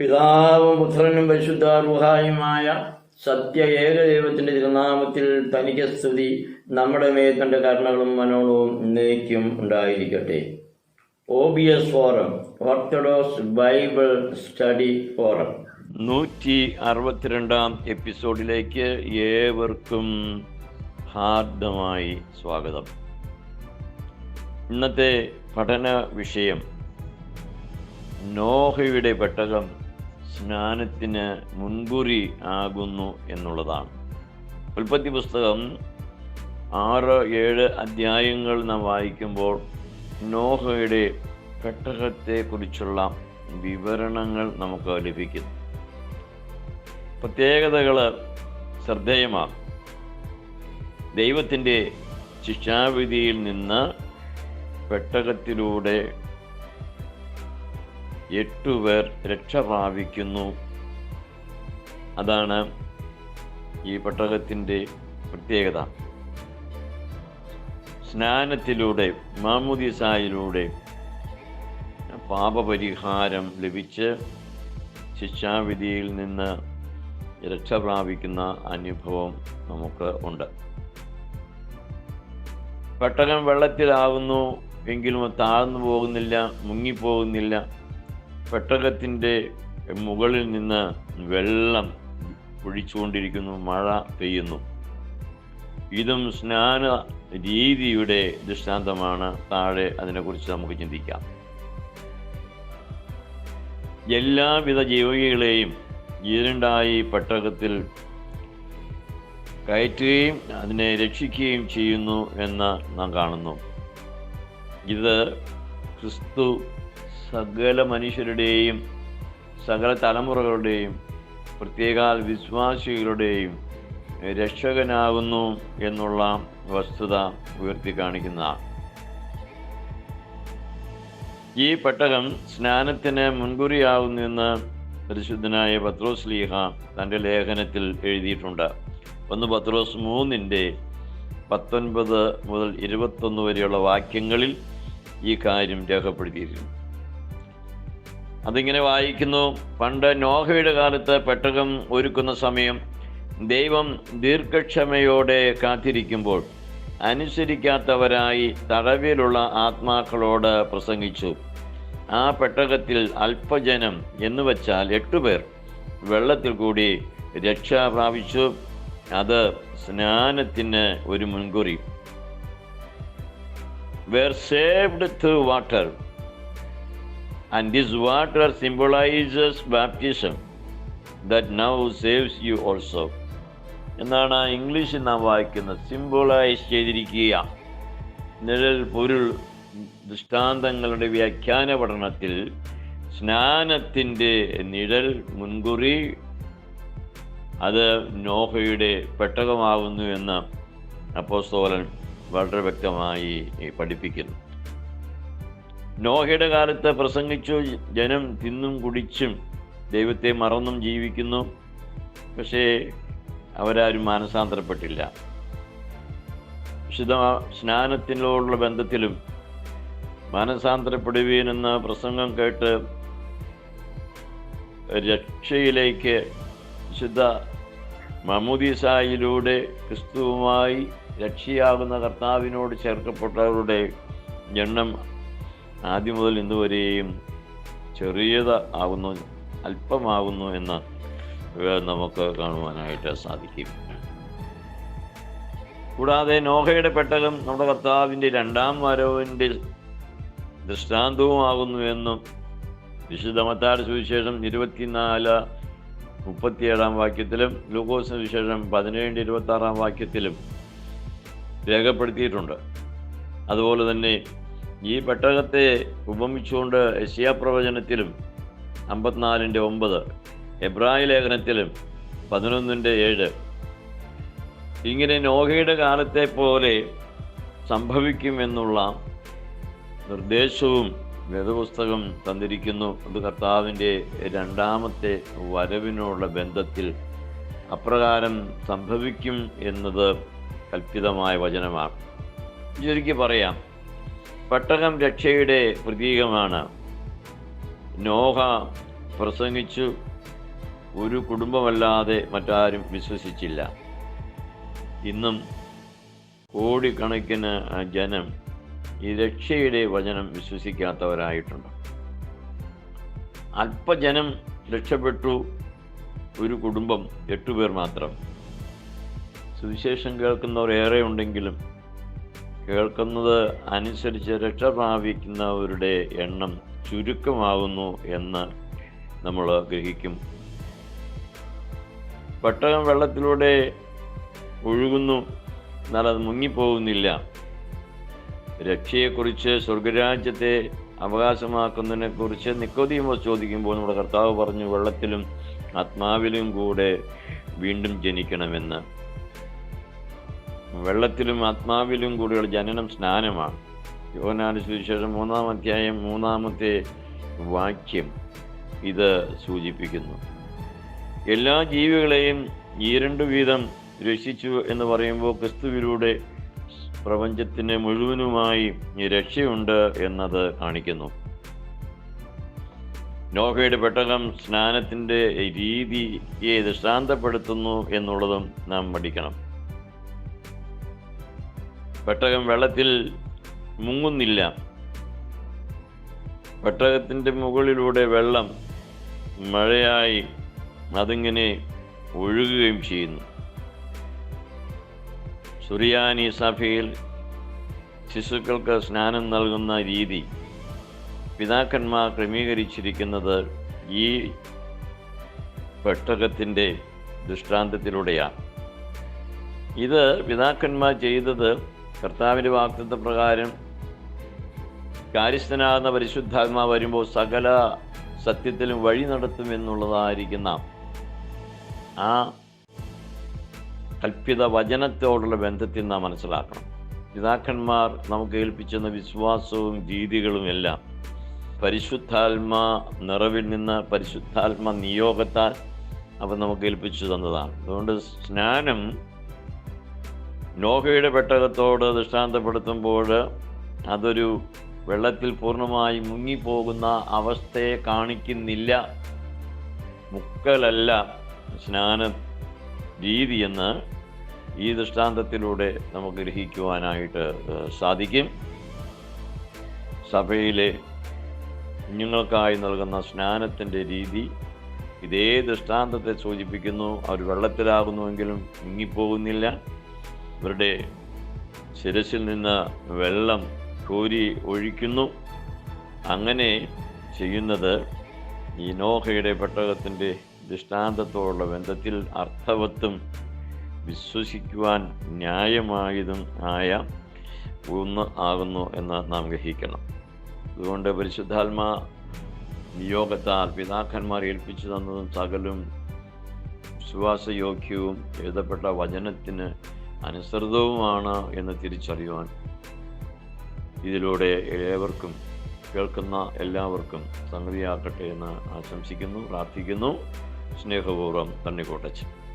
പിതാവും പുത്രനും പരിശുദ്ധ റുഹായുമായ സത്യ ഏകദൈവത്തിന്റെ തിരുനാമത്തിൽ തനിക്ക് സ്തുതി. നമ്മുടെ മേൽ കരുണകളും മനോളവും നീക്കും ഉണ്ടായിരിക്കട്ടെ. O B S forum orthodox Bible study forum നൂറ്റി അറുപത്തിരണ്ടാം എപ്പിസോഡിലേക്ക് ഏവർക്കും ഹാർദമായി സ്വാഗതം. ഇന്നത്തെ പഠന വിഷയം നോഹയുടെ പെട്ടകം സ്നാനത്തിന് മുൻകുറി ആകുന്നു എന്നുള്ളതാണ്. ഉൽപ്പത്തി പുസ്തകം ആറ് ഏഴ് അധ്യായങ്ങൾ നാം വായിക്കുമ്പോൾ നോഹയുടെ പെട്ടകത്തെക്കുറിച്ചുള്ള വിവരണങ്ങൾ നമുക്ക് ലഭിക്കുന്നു. പ്രത്യേകതകൾ ശ്രദ്ധേയമാണ്. ദൈവത്തിന്റെ ശിക്ഷാവിധിയിൽ നിന്ന് പെട്ടകത്തിലൂടെ എട്ടുപേർ രക്ഷ പ്രാപിക്കുന്നു. അതാണ് ഈ പെട്ടകത്തിന്റെ പ്രത്യേകത. സ്നാനത്തിലൂടെ മാമുദിസായിലൂടെ പാപപരിഹാരം ലഭിച്ച് ശിക്ഷാവിധിയിൽ നിന്ന് രക്ഷ പ്രാപിക്കുന്ന അനുഭവം നമുക്ക് ഉണ്ട്. പെട്ടകം വെള്ളത്തിലാവുന്നു എങ്കിലും താഴ്ന്നു പോകുന്നില്ല മുങ്ങിപ്പോകുന്നില്ല. പെട്ടകത്തിന്റെ മുകളിൽ നിന്ന് വെള്ളം ഒഴിച്ചുകൊണ്ടിരിക്കുന്നു മഴ പെയ്യുന്നു. ഇതും സ്നാന രീതിയുടെ ദൃഷ്ടാന്തമാണ്. താഴെ അതിനെക്കുറിച്ച് നമുക്ക് ചിന്തിക്കാം. എല്ലാവിധ ജീവികളെയും ഈരണ്ടായി പെട്ടകത്തിൽ കയറ്റുകയും അതിനെ രക്ഷിക്കുകയും ചെയ്യുന്നു എന്ന് നാം കാണുന്നു. ഇത് ക്രിസ്തു സകല മനുഷ്യരുടെയും സകല തലമുറകളുടെയും പ്രത്യേക വിശ്വാസികളുടെയും രക്ഷകനാകുന്നു എന്നുള്ള വസ്തുത ഉയർത്തി കാണിക്കുന്നതാണ്. ഈ പെട്ടകം സ്നാനത്തിന് മുൻകുറിയാവുന്നെന്ന് പരിശുദ്ധനായ പത്രോസ് ലീഹ തന്റെ ലേഖനത്തിൽ എഴുതിയിട്ടുണ്ട്. ഒന്ന് പത്രോസ് മൂന്നിന്റെ പത്തൊൻപത് മുതൽ ഇരുപത്തൊന്ന് വരെയുള്ള വാക്യങ്ങളിൽ ഈ കാര്യം രേഖപ്പെടുത്തിയിരിക്കുന്നു അതിങ്ങനെ വായിക്കുന്നു. പണ്ട് നോഹയുടെ കാലത്ത് പെട്ടകം ഒരുക്കുന്ന സമയം ദൈവം ദീർഘക്ഷമയോടെ കാത്തിരിക്കുമ്പോൾ അനുസരിക്കാത്തവരായി തടവിലുള്ള ആത്മാക്കളോട് പ്രസംഗിച്ചു. ആ പെട്ടകത്തിൽ അല്പജനം എന്ന് വച്ചാൽ എട്ടുപേർ വെള്ളത്തിൽ കൂടി രക്ഷ പ്രാപിച്ചു. അത് സ്നാനത്തിന് ഒരു മുൻകുറി. Were saved through water and this water symbolizes baptism that now saves you also. എന്നാണ് ഇംഗ്ലീഷിൽ നാം വായിക്കുന്നത് സിമ്പിളൈസ് ചെയ്തിരിക്കുക നിഴൽ പൊരുൾ ദൃഷ്ടാന്തങ്ങളുടെ വ്യാഖ്യാന പഠനത്തിൽ സ്നാനത്തിന്റെ നിഴൽ മുൻകുറി അത് നോഹയുടെ പെട്ടകമാകുന്നു എന്ന് അപ്പോസ്തോലൻ വളരെ വ്യക്തമായി പഠിപ്പിക്കുന്നു നോഹയുടെ കാലത്ത് പ്രസംഗിച്ചു ജനം തിന്നും കുടിച്ചും ദൈവത്തെ മറന്നും ജീവിക്കുന്നു. പക്ഷേ അവരാരും മാനസാന്തരപ്പെട്ടില്ല. വിശുദ്ധ സ്നാനത്തിനോടുള്ള ബന്ധത്തിലും മാനസാന്തരപ്പെടുവീനെന്ന പ്രസംഗം കേട്ട് രക്ഷയിലേക്ക് വിശുദ്ധ മമൂദീസായിലൂടെ ക്രിസ്തുവുമായി രക്ഷയാകുന്ന കർത്താവിനോട് ചേർക്കപ്പെട്ടവരുടെ എണ്ണം ആദ്യം മുതൽ ഇന്ന് വരെയും ചെറിയത് ആകുന്നു അല്പമാകുന്നു എന്ന് നമുക്ക് കാണുവാനായിട്ട് സാധിക്കും. കൂടാതെ നോഹയുടെ പെട്ടകം നമ്മുടെ കർത്താവിന്റെ രണ്ടാം വരവിന്റെ ദൃഷ്ടാന്തവുമാകുന്നു എന്നും വിശുദ്ധ വിശുദ്ധമത്താട് സുവിശേഷം ഇരുപത്തിനാല് മുപ്പത്തിയേഴാം വാക്യത്തിലും ലൂക്കോസ് സുവിശേഷം പതിനേഴ് ഇരുപത്തി ആറാം വാക്യത്തിലും രേഖപ്പെടുത്തിയിട്ടുണ്ട്. അതുപോലെ തന്നെ ഈ പെട്ടകത്തെ ഉപമിച്ചുകൊണ്ട് യശിയാ പ്രവചനത്തിലും അമ്പത്തിനാലിന്റെ ഒമ്പത് എബ്രായ ലേഖനത്തിലും പതിനൊന്നിന്റെ ഏഴ്. ഇങ്ങനെ നോഹയുടെ കാലത്തെ പോലെ സംഭവിക്കുമെന്നുള്ള നിർദ്ദേശവും വേദപുസ്തകം തന്നിരിക്കുന്നു. അത് കർത്താവിന്റെ രണ്ടാമത്തെ വരവിനുള്ള ബന്ധത്തിൽ അപ്രകാരം സംഭവിക്കും എന്നത് കൽപ്പിതമായ വചനമാണ്. ശരിക്കും പറയാം. പെട്ടകം രക്ഷയുടെ പ്രതീകമാണ്. നോഹ പ്രസംഗിച്ചു ഒരു കുടുംബമല്ലാതെ മറ്റാരും വിശ്വസിച്ചില്ല. ഇന്നും കോടിക്കണക്കിന് ജനം ഈ രക്ഷയുടെ വചനം വിശ്വസിക്കാത്തവരായിട്ടുണ്ട്. അല്പജനം രക്ഷപ്പെട്ടു ഒരു കുടുംബം എട്ടുപേർ മാത്രം. സുവിശേഷം കേൾക്കുന്നവർ ഏറെ ഉണ്ടെങ്കിലും കേൾക്കുന്നത് അനുസരിച്ച് രക്ഷ പ്രാപിക്കുന്നവരുടെ എണ്ണം ചുരുക്കമാകുന്നു എന്ന് നമ്മൾ ഗ്രഹിക്കും. പെട്ടകം വെള്ളത്തിലൂടെ ഒഴുകുന്നു. എന്നാൽ അത് മുങ്ങിപ്പോകുന്നില്ല. രക്ഷയെക്കുറിച്ച് സ്വർഗരാജ്യത്തെ അവകാശമാക്കുന്നതിനെ കുറിച്ച് നിക്കോദീമോസ് ചോദിക്കുമ്പോൾ നമ്മുടെ കർത്താവ് പറഞ്ഞു വെള്ളത്തിലും ആത്മാവിലും കൂടെ വീണ്ടും ജനിക്കണമെന്ന്. വെള്ളത്തിലും ആത്മാവിലും കൂടിയുള്ള ജനനം സ്നാനമാണ്. യോനാന് സുവിശേഷം മൂന്നാം അധ്യായം മൂന്നാമത്തെ വാക്യം ഇത് സൂചിപ്പിക്കുന്നു. എല്ലാ ജീവികളെയും ഈ രണ്ടു വീതം രക്ഷിച്ചു എന്ന് പറയുമ്പോൾ ക്രിസ്തുവിലൂടെ പ്രപഞ്ചത്തിന് മുഴുവനുമായി രക്ഷയുണ്ട് എന്നത് കാണിക്കുന്നു. നോഹയുടെ പെട്ടകം സ്നാനത്തിന്റെ രീതിയെ ദൃഷ്ടാന്തപ്പെടുത്തുന്നു എന്നുള്ളതും നാം പഠിക്കണം. പെട്ടകം വെള്ളത്തിൽ മുങ്ങുന്നില്ല. പെട്ടകത്തിന്റെ മുകളിലൂടെ വെള്ളം മഴയായി അതിങ്ങനെ ഒഴുകുകയും ചെയ്യുന്നു. സുറിയാനി സഭയിൽ ശിശുക്കൾക്ക് സ്നാനം നൽകുന്ന രീതി പിതാക്കന്മാർ ക്രമീകരിച്ചിരിക്കുന്നത് ഈ പെട്ടകത്തിന്റെ ദൃഷ്ടാന്തത്തിലൂടെയാണ്. ഇത് പിതാക്കന്മാർ ചെയ്തത് കർത്താവിന്റെ വാക്തത്വ പ്രകാരം കാര്യസ്ഥനാകുന്ന പരിശുദ്ധാത്മാ വരുമ്പോൾ സകല സത്യത്തിലും വഴി നടത്തുമെന്നുള്ളതായിരിക്കുന്ന ആ കൽപ്പിത വചനത്തോടുള്ള ബന്ധത്തിൽ നാം മനസ്സിലാക്കണം. പിതാക്കന്മാർ നമുക്ക് ഏൽപ്പിച്ചെന്ന വിശ്വാസവും രീതികളും എല്ലാം പരിശുദ്ധാത്മ നിറവിൽ നിന്ന് പരിശുദ്ധാത്മ നിയോഗത്താൽ അവ നമുക്ക് ഏൽപ്പിച്ചു തന്നതാണ്. അതുകൊണ്ട് സ്നാനം നോഹയുടെ പെട്ടകത്തോട് ദൃഷ്ടാന്തപ്പെടുത്തുമ്പോൾ അതൊരു വെള്ളത്തിൽ പൂർണമായി മുങ്ങിപ്പോകുന്ന അവസ്ഥയെ കാണിക്കുന്നില്ല. മുക്കലല്ല സ്നാന രീതിയെന്ന് ഈ ദൃഷ്ടാന്തത്തിലൂടെ നമുക്ക് ഗ്രഹിക്കുവാനായിട്ട് സാധിക്കും. സഭയിലെ കുഞ്ഞുങ്ങൾക്കായി നൽകുന്ന സ്നാനത്തിന്റെ രീതി ഇതേ ദൃഷ്ടാന്തത്തെ സൂചിപ്പിക്കുന്നു. അവർ വെള്ളത്തിലാകുന്നുവെങ്കിലും മുങ്ങിപ്പോകുന്നില്ല. ഇവരുടെ ശിരസിൽ നിന്ന് വെള്ളം കോരി ഒഴിക്കുന്നു. അങ്ങനെ ചെയ്യുന്നത് ഈ നോഹയുടെ പെട്ടകത്തിന്റെ ദൃഷ്ടാന്തത്തോടുള്ള ബന്ധത്തിൽ അർത്ഥവത്തും വിശ്വസിക്കുവാൻ ന്യായമായതും ആയ ഒന്ന് ആകുന്നു എന്ന് നാം ഗ്രഹിക്കണം. അതുകൊണ്ട് പരിശുദ്ധാത്മാ നിയോഗത്താൽ പിതാക്കന്മാർ ഏൽപ്പിച്ചു തന്നതും സകലും വിശ്വാസയോഗ്യവും എഴുതപ്പെട്ട വചനത്തിന് അനുസൃതവുമാണ് എന്ന് തിരിച്ചറിയുവാൻ ഇതിലൂടെ ഏവർക്കും കേൾക്കുന്ന എല്ലാവർക്കും സംഗതിയാക്കട്ടെ എന്ന് ആശംസിക്കുന്നു പ്രാർത്ഥിക്കുന്നു. സ്നേഹപൂർവം തണ്ണിക്കോട്ടച്ചൻ.